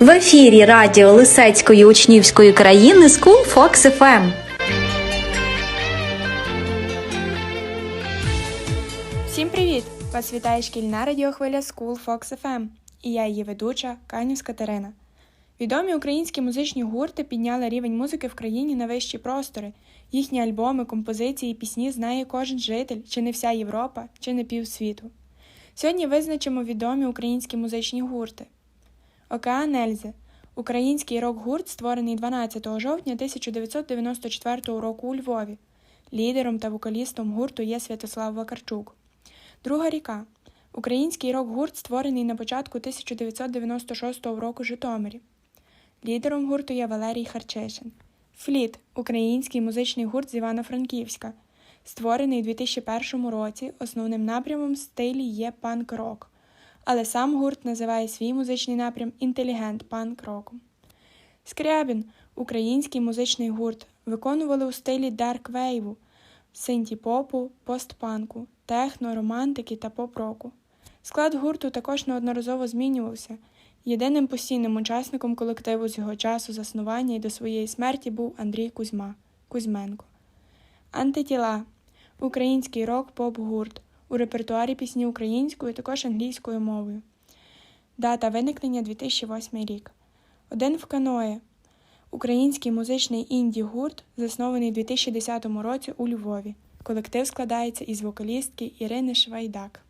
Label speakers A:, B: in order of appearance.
A: В ефірі радіо Лисецької учнівської країни School Fox FM.
B: Всім привіт! Вас вітає шкільна радіохвиля School Fox FM і я її ведуча Канюс Катерина. Відомі українські музичні гурти підняли рівень музики в країні на вищі простори. Їхні альбоми, композиції, пісні знає кожен житель, чи не вся Європа, чи не півсвіту. Сьогодні визначимо відомі українські музичні гурти. Океан Ельзи український рок-гурт, створений 12 жовтня 1994 року у Львові. Лідером та вокалістом гурту є Святослав Вакарчук. Друга ріка український рок-гурт, створений на початку 1996 року Житомирі. Лідером гурту є Валерій Харчишин. Фліт український музичний гурт з Івано-Франківська, створений у 2001 році. Основним напрямом стилі є панк-рок, але сам гурт називає свій музичний напрям інтелігент панк-роком. Скрябін український музичний гурт, виконували у стилі дарк-вейву, синті-попу, постпанку, техно, романтики та поп-року. Склад гурту також неодноразово змінювався. Єдиним постійним учасником колективу з його часу заснування і до своєї смерті був Андрій Кузьма Кузьменко. Антитіла український рок-поп-гурт. У репертуарі пісні українською, також англійською мовою. Дата виникнення 2008 рік. Один в каное. Український музичний інді-гурт, заснований у 2010 році у Львові. Колектив складається із вокалістки Ірини Швайдак.